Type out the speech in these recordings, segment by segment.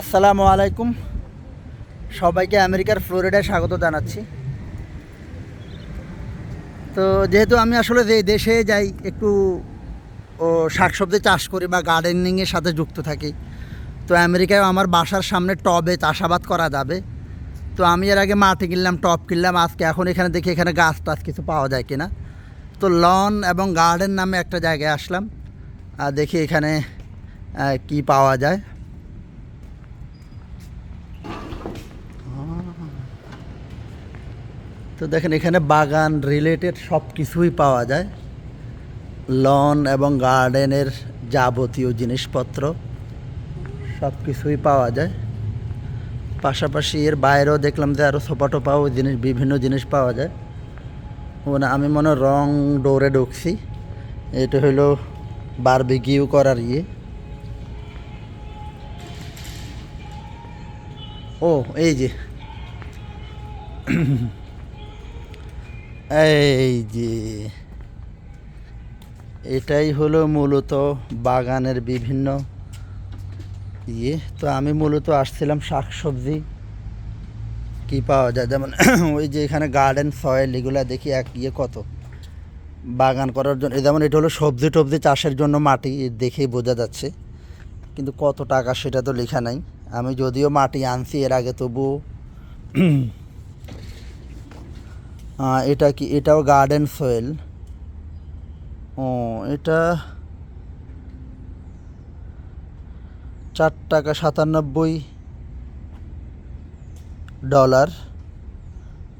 আসসালামু আলাইকুম। সবাইকে আমেরিকার ফ্লোরিডায় স্বাগত জানাচ্ছি। তো যেহেতু আমি আসলে যে দেশে যাই, একটু, ও, শাকসবজি চাষ করি বা গার্ডেনিংয়ের সাথে যুক্ত থাকি, তো আমেরিকায় আমার বাসার সামনে টবে চাষাবাদ করা যাবে। তো আমি এর আগে মাটি কিনলাম, টব কিনলাম, আজকে এখন এখানে দেখি এখানে গাছ টাছ কিছু পাওয়া যায় কিনা। তো লন এবং গার্ডেন নামে একটা জায়গায় আসলাম, আর দেখি এখানে কি পাওয়া যায়। তো দেখেন, এখানে বাগান রিলেটেড সব কিছুই পাওয়া যায়। লন এবং গার্ডেনের যাবতীয় জিনিসপত্র সব কিছুই পাওয়া যায়। পাশাপাশি এর বাইরেও দেখলাম যে আরও সোপা টোপাও জিনিস, বিভিন্ন জিনিস পাওয়া যায়। মানে আমি মনে রং ডোরে ঢুকছি। এটা হলো বারবিকিউ করার ইয়ে। ও, এই যে। এই যে, এটাই হলো মূলত বাগানের বিভিন্ন ইয়ে। তো আমি মূলত আসছিলাম শাক সবজি কী পাওয়া যায়? যেমন ওই যে এখানে গার্ডেন সয়েল এগুলো দেখি এক ইয়ে কত বাগান করার জন্য। যেমন এটা হলো সবজি টবজি চাষের জন্য মাটি দেখেই বোঝা যাচ্ছে। কিন্তু কত টাকা সেটা তো লেখা নাই। আমি যদিও মাটি আনছি, এর আগে তবু এটা কি, এটাও গার্ডেন সয়েল ও, এটা চার টাকা সাতানব্বই ডলার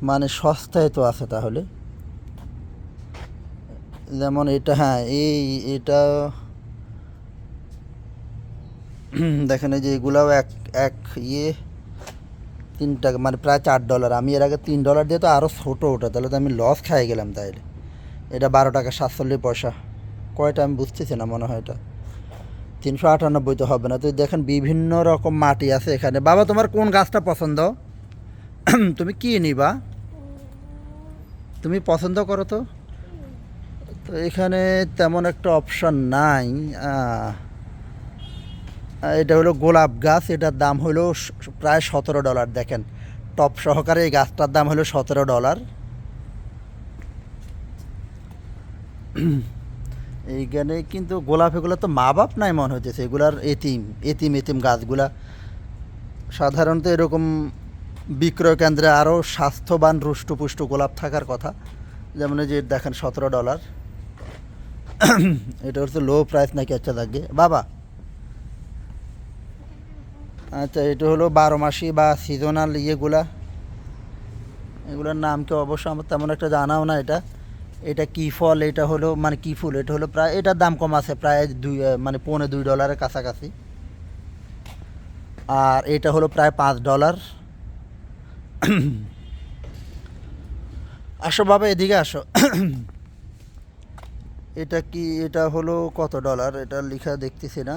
মানে সস্তায় তো আছে তাহলে। যেমন এটা হ্যাঁ এই এটা দেখেন এই যে এগুলাও এক এক ইয়ে। তিন টাকা মানে প্রায় চার ডলার আমি এর আগে তিন ডলার দিয়ে তো আরও ছোটো ওটা, তাহলে তো আমি লস খাই গেলাম তাইলে। এটা বারো টাকা সাতচল্লিশ পয়সা। কয়টা আমি বুঝতেছি না মনে হয় এটা। তিনশো আটানব্বই তো হবে না। তো দেখেন বিভিন্ন রকম মাটি আছে এখানে। বাবা, তোমার কোন গাছটা পছন্দ? তুমি কি নিবা? তুমি পছন্দ করো তো? তো এখানে তেমন একটা অপশন নাই। এটা হলো গোলাপ গাছ, এটার দাম হলো প্রায় সতেরো ডলার, দেখেন। টপ সহকারে এই গাছটার দাম হলো সতেরো ডলার। এইখানে কিন্তু গোলাপ এগুলো তো মা বাপ নাই মনে হচ্ছে এগুলার এতিম এতিম এতিম গাছগুলা। সাধারণত এরকম বিক্রয় কেন্দ্রে আরও স্বাস্থ্যবান, রুষ্টপুষ্ট গোলাপ থাকার কথা। যেমন যে দেখেন, সতেরো ডলার। এটা হচ্ছে লো প্রাইস নাকি আচ্ছা লাগে। বাবা আচ্ছা এটা হলো বারো মাসি বা সিজনাল ইয়েগুলা। এগুলোর নাম কি অবশ্য আমার তেমন একটা জানাও না এটা। এটা কি ফল, এটা হলো মানে কি ফুল, এটা হলো প্রায়, এটার দাম কম আছে প্রায় দুই মানে পৌনে দুই ডলারের কাছাকাছি। আর এটা হলো প্রায় পাঁচ ডলার। আসো বাবা, এদিকে আসো। এটা কি, এটা হলো কত ডলার? এটা লেখা দেখতেছি না।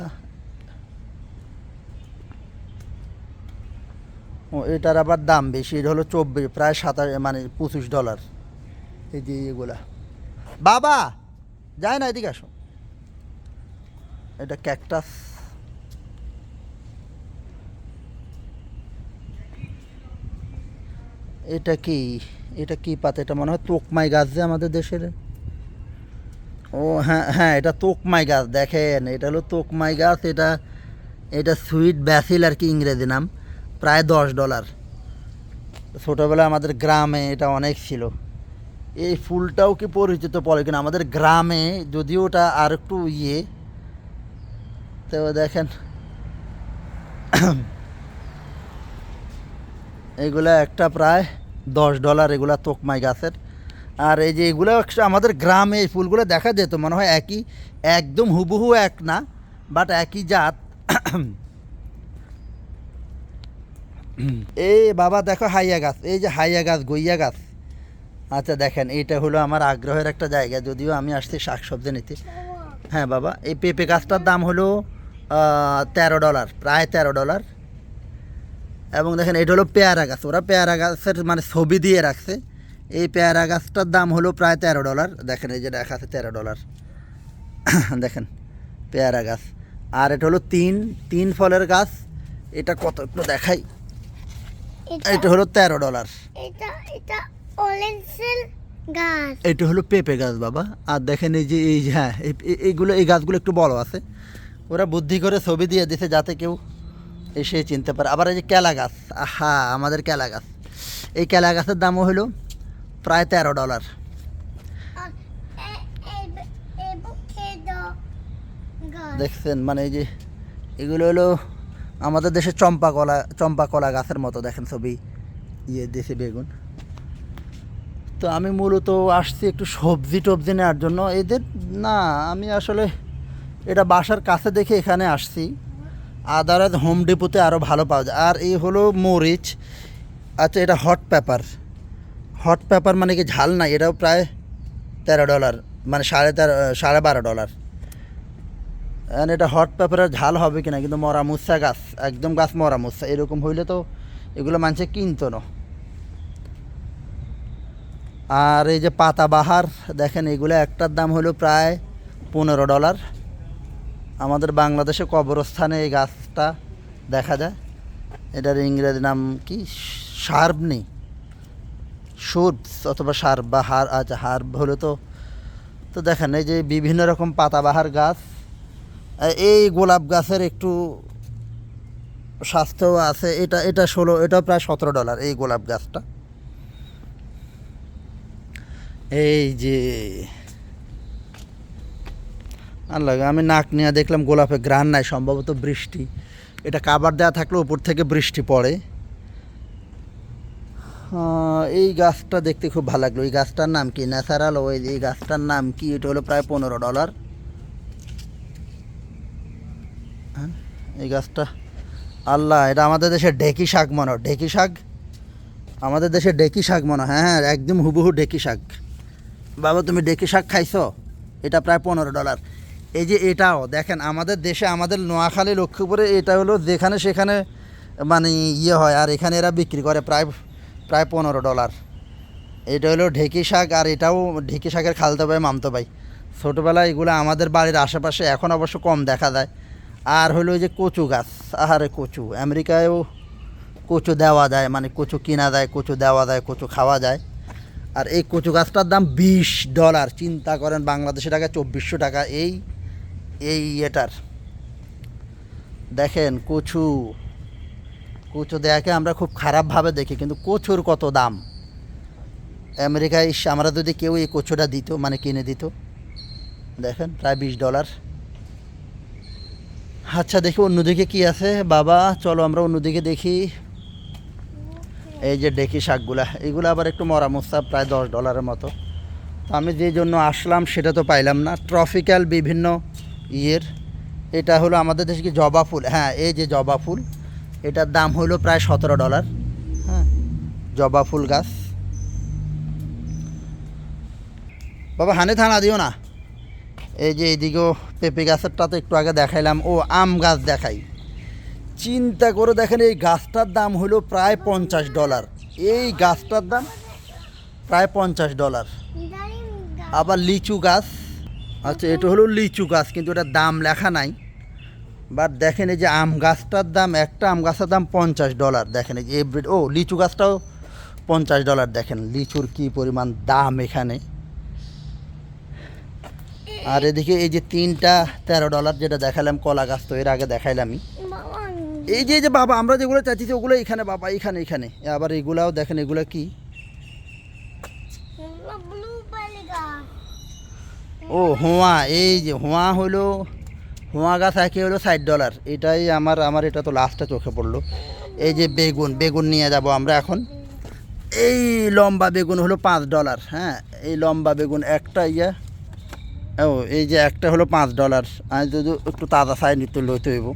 এটার আবার দাম বেশি, এটা হলো চব্বিশ, প্রায় সাতাশ মানে পঁচিশ ডলার এই যে এগুলা। বাবা যায় না, এদিকে আসো। এটা ক্যাকটাস এটা কি? এটা কি পাতা? এটা মনে হয় তোকমাই গাছ যে আমাদের দেশের। ও হ্যাঁ হ্যাঁ এটা তোকমাই গাছ, দেখেন, এটা হলো তোকমাই গাছ, এটা এটা সুইট ব্যাসিল আর কি ইংরেজি নাম। প্রায় দশ ডলার। ছোটোবেলায় আমাদের গ্রামে এটা অনেক ছিল। এই ফুলটাও কি পরিচিত পড়ে কিনা? আমাদের গ্রামে যদিও ওটা আর একটু ইয়ে তো দেখেন। এগুলা একটা প্রায় দশ ডলার, এগুলা তোকমাই গাছের। আর এই যে এগুলো আমাদের গ্রামে এই ফুলগুলো দেখা যেত, মনে হয় একই, একদম হুবহু এক না বাট একই জাত। এই বাবা দেখো হাইয়া গাছ, এই যে হাইয়া গাছ, গইয়া গাছ। আচ্ছা দেখেন এটা হলো আমার আগ্রহের একটা জায়গা, যদিও আমি আসছি শাকসবজি নিতে। হ্যাঁ বাবা, এই পেঁপে গাছটার দাম হলো তেরো ডলার, প্রায় তেরো ডলার। এবং দেখেন, এটা হলো পেয়ারা গাছ, ওরা পেয়ারা গাছের মানে ছবি দিয়ে রাখছে। এই পেয়ারা গাছটার দাম হলো প্রায় তেরো ডলার। দেখেন, এই যে দেখা আছে তেরো ডলার। দেখেন, পেয়ারা গাছ। আর এটা হলো তিন তিন ফলের গাছ। এটা কত, একটু দেখাই। এটা হলো তেরো ডলার। এটা এটা অরেঞ্জের গাছ। এটা হলো পেঁপে গাছ বাবা। আর দেখেন এই যে এই যে হ্যাঁ এই- এই- এইগুলো এই গাছগুলো একটু বড় আছে। ওরা বুদ্ধি করে ছবি দিয়ে দিছে যাতে কেউ এসে চিনতে পারে। আবার এই যে কেলা গাছ আহা আমাদের কেলা গাছ। এই কেলা গাছের দামও হলো প্রায় তেরো ডলার। দেখছেন মানে এই যে এগুলো হলো আমাদের দেশে চম্পা কলা চম্পা কলা গাছের মতো, দেখেন ছবি। ইয়ে দেশে বেগুন। তো আমি মূলত আসছি একটু সবজি টবজি নেওয়ার জন্য। এদের, না, আমি আসলে এটা বাসার কাছে দেখে এখানে আসছি। আদারাজ হোম ডিপোতে আরও ভালো পাওয়া যায়। আর এই হলো মরিচ। আচ্ছা এটা হট পেপার। হট পেপার মানে কি ঝাল নাই এটাও প্রায় তেরো ডলার মানে সাড়ে তেরো, সাড়ে বারো ডলার। এটা হট পেপারের ঝাল হবে কিনা, কিন্তু মরা মুসা গাছ, একদম গাছ মরা মুসা এরকম হইলে তো এগুলো মানুষে কিনতো না আর এই যে পাতাবাহার, দেখেন এগুলো একটার দাম হলো প্রায় পনেরো ডলার। আমাদের বাংলাদেশে কবরস্থানে এই গাছটা দেখা যায়। এটার ইংরেজি নাম কি? সার্ব নেই সুরবস অথবা সার্ব বা হার আচ্ছা হার্ব হলো তো তো দেখেন, এই যে বিভিন্ন রকম পাতাবাহার গাছ এই গোলাপ গাছের একটু স্বাস্থ্য আছে, এটা এটা ষোলো, এটা প্রায় সতেরো ডলার এই গোলাপ গাছটা। এই যে, আল্লাহ আমি নাক নিয়ে দেখলাম গোলাপে গ্রান নাই, সম্ভবত বৃষ্টি। এটা কাবার দেওয়া থাকলে উপর থেকে বৃষ্টি পড়ে। এই গাছটা দেখতে খুব ভালো লাগল। এই গাছটার নাম কি? ন্যাচারাল ওই এই গাছটার নাম কি? এটা হলো প্রায় পনেরো ডলার। এই গাছটা। আল্লাহ, এটা আমাদের দেশে ডেকি শাক মনে। ডেকি শাক? আমাদের দেশে ডেকি শাক মনে হয়। হ্যাঁ একদম হুবহু ডেকি শাক। বাবা, তুমি ডেকি শাক খাইছো? এটা প্রায় পনেরো ডলার। এই যে এটাও, দেখেন, আমাদের দেশে, আমাদের নোয়াখালী, লক্ষ্মীপুরে এটা হলো যেখানে সেখানে মানে ইয়ে হয়, আর এখানে এরা বিক্রি করে প্রায় প্রায় পনেরো ডলার। এটা হলো ঢেকি শাক, আর এটাও ঢেকি শাকের খালতে ভাই, মামতো পাই ছোটোবেলায় এগুলো আমাদের বাড়ির আশেপাশে, এখন অবশ্য কম দেখা যায়। আর হলো যে কচু গাছ, আহারে কচু। আমেরিকায়ও কচু দেওয়া যায় মানে কচু কিনা যায়, কচু দেওয়া যায়, কচু খাওয়া যায়। আর এই কচু গাছটার দাম বিশ ডলার। চিন্তা করেন বাংলাদেশি টাকা চব্বিশশো টাকা। এই এই এটার। দেখেন কচু। কচু দেয়াকে আমরা খুব খারাপভাবে দেখি, কিন্তু কচুর কত দাম? আমেরিকায় আমরা যদি কেউ এই কচুটা দিত মানে কিনে দিত, দেখেন, প্রায় বিশ ডলার। আচ্ছা দেখি অন্যদিকে কি আছে। বাবা, চলো আমরা অন্যদিকে দেখি। এই যে ডেকি শাকগুলা। এগুলো আবার একটু মরা মরামস্তা, প্রায় দশ ডলারের মতো। তো আমি যে জন্য আসলাম, সেটা তো পাইলাম না। ট্রপিক্যাল বিভিন্ন ইয়ের। এটা হলো আমাদের দেশে কি জবা ফুল? হ্যাঁ এই যে জবা ফুল, এটার দাম হলো প্রায় সতেরো ডলার হ্যাঁ জবা ফুল গাছ। বাবা, হানে থানা দিও না। এই যে এইদিকেও পেঁপে গাছেরটা তো একটু আগে দেখাইলাম, ও আম গাছ দেখাই। চিন্তা করে দেখেন, এই গাছটার দাম হলো প্রায় পঞ্চাশ ডলার। এই গাছটার দাম প্রায় পঞ্চাশ ডলার। আবার লিচু গাছ আচ্ছা এটা হলো লিচু গাছ, কিন্তু এটার দাম লেখা নাই। বাট দেখেন, এই যে আম গাছটার দাম, একটা আম গাছের দাম পঞ্চাশ ডলার। দেখেন, এই যে ও, লিচু গাছটাও পঞ্চাশ ডলার। দেখেন, লিচুর কি পরিমাণ দাম এখানে। আর এদিকে এই যে তিনটা তেরো ডলার যেটা দেখালাম কলা গাছ তো এর আগে দেখাইলামই। এই যে যে বাবা আমরা যেগুলো চাচ্ছি ওগুলো এখানে বাবা এখানে এখানে। আবার এগুলাও দেখেন এগুলো কি? ও হোয়া এই যে হোয়া হলো হোয়া গাছ একে হলো ষাট ডলার এটাই আমার আমার এটা তো লাস্টটা চোখে পড়ল। এই যে বেগুন বেগুন নিয়ে যাব আমরা এখন। এই লম্বা বেগুন হলো পাঁচ ডলার হ্যাঁ? এই লম্বা বেগুন একটা ইয়া ও, এই যে একটা হলো পাঁচ ডলার আমি যদি একটু তাজা সাই নিতে লইতে হইব।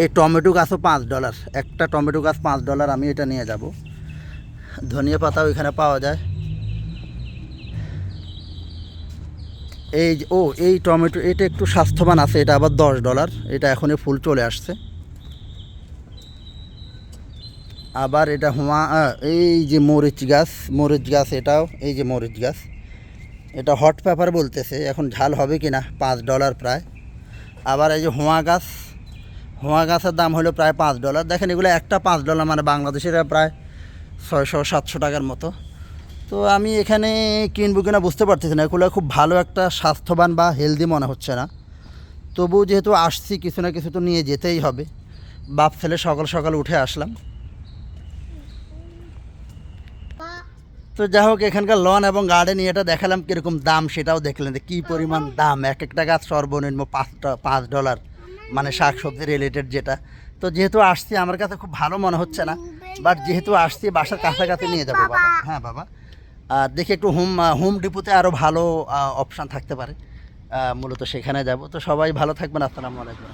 এই টমেটো গাছও পাঁচ ডলার একটা টমেটো গাছ পাঁচ ডলার আমি এটা নিয়ে যাব। ধনিয়া পাতাও এখানে পাওয়া যায়। এই ও, এই টমেটো, এটা একটু স্বাস্থ্যবান আছে, এটা আবার দশ ডলার এটা এখনই ফুল চলে আসছে। আবার এটা হুমা এই যে মরিচ গাছ মরিচ গাছ এটাও, এই যে মরিচ গাছ। এটা হট পেপার বলতেছে, এখন ঝাল হবে কি না পাঁচ ডলার প্রায়। আবার এই যে হোয়া গাছ, হোয়া গাছের দাম হলো প্রায় পাঁচ ডলার দেখেন এগুলো একটা পাঁচ ডলার মানে বাংলাদেশের প্রায় ছয়শো, সাতশো টাকার মতো। তো আমি এখানে কিনবো কিনা বুঝতে পারতেছি না। এগুলো খুব ভালো একটা স্বাস্থ্যবান বা হেলদি মনে হচ্ছে না। তবু যেহেতু আসছি, কিছু না কিছু তো নিয়ে যেতেই হবে। বাপ ছেলে সকাল সকাল উঠে আসলাম বা তো যাই হোক, এখানকার লন এবং গার্ডেন এটা দেখালাম কীরকম দাম সেটাও দেখলেন কী পরিমাণ দাম। এক একটা গাছ সর্বনিম্ন পাঁচ পাঁচ ডলার মানে শাক সবজি রিলেটেড যেটা। তো যেহেতু আসছি, আমার কাছে খুব ভালো মনে হচ্ছে না বাট যেহেতু আসছি, বাসার কাছাকাছি নিয়ে যাব বাবা। হ্যাঁ বাবা। আর দেখি একটু হোম হোম ডিপোতে আরও ভালো অপশান থাকতে পারে। মূলত সেখানে যাব। তো সবাই ভালো থাকবেন। আসসালামু আলাইকুম।